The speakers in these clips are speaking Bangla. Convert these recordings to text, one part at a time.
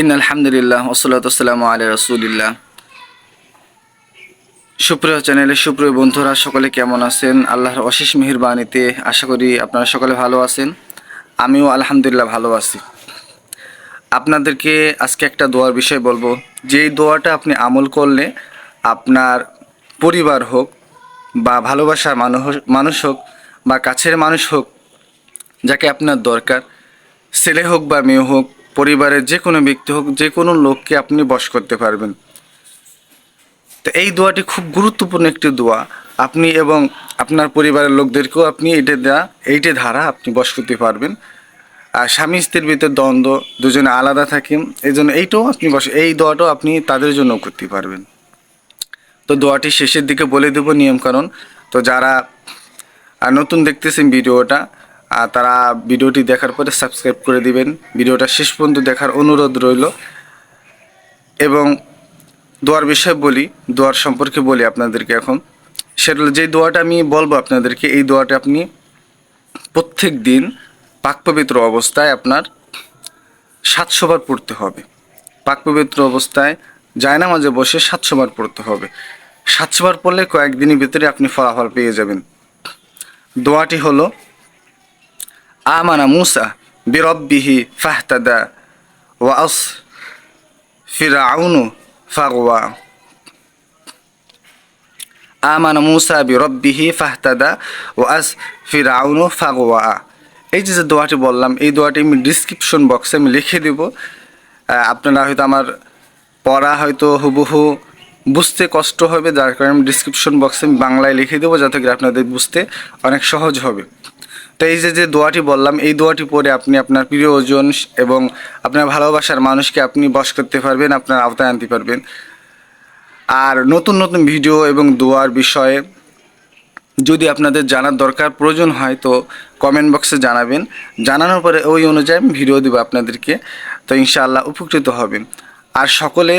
ইন আলহামদুলিল্লাহ ওসলাতাম আলী রসুলিল্লাহ। সুপ্রিয় চ্যানেলের সুপ্রিয় বন্ধুরা, সকলে কেমন আছেন? আল্লাহর অশেষ মেহরবানিতে আশা করি আপনারা সকলে ভালো আছেন। আমিও আলহামদুলিল্লাহ ভালো আছি। আপনাদেরকে আজকে একটা দোয়ার বিষয় বলব। যেই দোয়াটা আপনি আমল করলে আপনার পরিবার হোক বা ভালোবাসার মানুষ হোক বা কাছের মানুষ হোক, যাকে আপনার দরকার, ছেলে হোক বা মেয়ে হোক পরিবারের যে কোনো ব্যক্তি হোক, যে কোনো লোককে আপনি বশ করতে পারবেন। তো এই দোয়াটি খুব গুরুত্বপূর্ণ একটি দোয়া। আপনি এবং আপনার পরিবারের লোকদেরকেও আপনি এইটা দেওয়া এইটে ধারা আপনি বশ করতে পারবেন। আর স্বামী স্ত্রীর ভিতরে দ্বন্দ্ব, দুজনে আলাদা থাকেন এই জন্য এইটাও আপনি বস এই দোয়াটাও আপনি তাদের জন্য করতে পারবেন। তো দোয়াটি শেষের দিকে বলে দেব নিয়মকানুন। তো যারা নতুন দেখতেছেন ভিডিওটা তারা ভিডিওটি দেখার পরে সাবস্ক্রাইব করে দিবেন। ভিডিওটা শেষ পর্যন্ত দেখার অনুরোধ রইল। এবং দোয়ার বিষয়ে বলি, দোয়ার সম্পর্কে বলি আপনাদেরকে এখন। সেটা যে দোয়াটা আমি বলব আপনাদেরকে, এই দোয়াটা আপনি প্রত্যেক দিন পাক পবিত্র অবস্থায় আপনার সাতশো বার পড়তে হবে। পাক পবিত্র অবস্থায় জায়নামাজে বসে সাতশো বার পড়তে হবে। সাতশো বার পড়লে কয়েকদিনের ভিতরে আপনি ফলাফল পেয়ে যাবেন। দোয়াটি হলো আমানা মুসা বিরব্বিহি ফাহতাদা ওয়াস ফিরাউনু ফাগওয়া আমানা মুসা বিরব্বিহি ফাহতাদা ওয়াস ফিরাউনু ফাগওয়া এই যে যে দোয়াটি বললাম, এই দোয়াটি আমি ডিসক্রিপশন বক্সে আমি লিখে দেব। আপনারা হয়তো আমার পড়া হয়তো হুবহু বুঝতে কষ্ট হবে, যার কারণে আমি ডিসক্রিপশন বক্সে আমি বাংলায় লিখে দেবো, যাতে করে আপনাদের বুঝতে অনেক সহজ হবে। তো এই যে যে দোয়াটি বললাম, এই দোয়াটি পরে আপনি আপনার প্রিয়জন এবং আপনার ভালোবাসার মানুষকে আপনি বশ করতে পারবেন, আপনার আওতায় আনতে পারবেন। আর নতুন নতুন ভিডিও এবং দোয়ার বিষয়ে যদি আপনাদের জানার দরকার, প্রয়োজন হয় তো কমেন্ট বক্সে জানাবেন। জানানোর পরে ওই অনুযায়ী ভিডিও দেবো আপনাদেরকে। তো ইনশাআল্লাহ উপকৃত হবেন। আর সকলে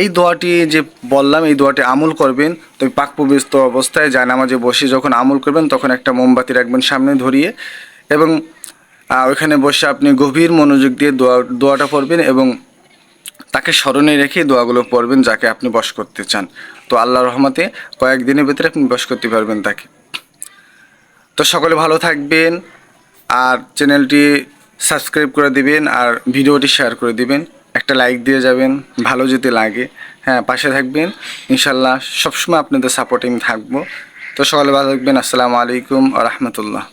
এই দোয়াটি যে বললাম, এই দোয়াটি আমল করবেন, তো পাক পবিত্র অবস্থায় জায়নামাজে বসে যখন আমল করবেন, তখন একটা মোমবাতি রাখবেন সামনে ধরিয়ে এবং ওইখানে বসে আপনি গভীর মনোযোগ দিয়ে দোয়া, দোয়াটা পড়বেন এবং তাকে স্মরণে রেখে দোয়াগুলো পড়বেন যাকে আপনি বশ করতে চান। তো আল্লাহ রহমতে কয়েকদিনের ভিতরে আপনি বশ করতে পারবেন তাকে। তো সকলে ভালো থাকবেন, আর চ্যানেলটি সাবস্ক্রাইব করে দিবেন, আর ভিডিওটি শেয়ার করে দিবেন। একটা লাইক দিয়ে যাবেন, ভালো যদি লাগে। হ্যাঁ পাশে থাকবেন। ইনশাল্লাহ সবসময় আপনাদের সাপোর্টিং থাকব। তো সকালে ভালো থাকবেন। আসসালামু আলাইকুম আ রহমতুল্লাহ।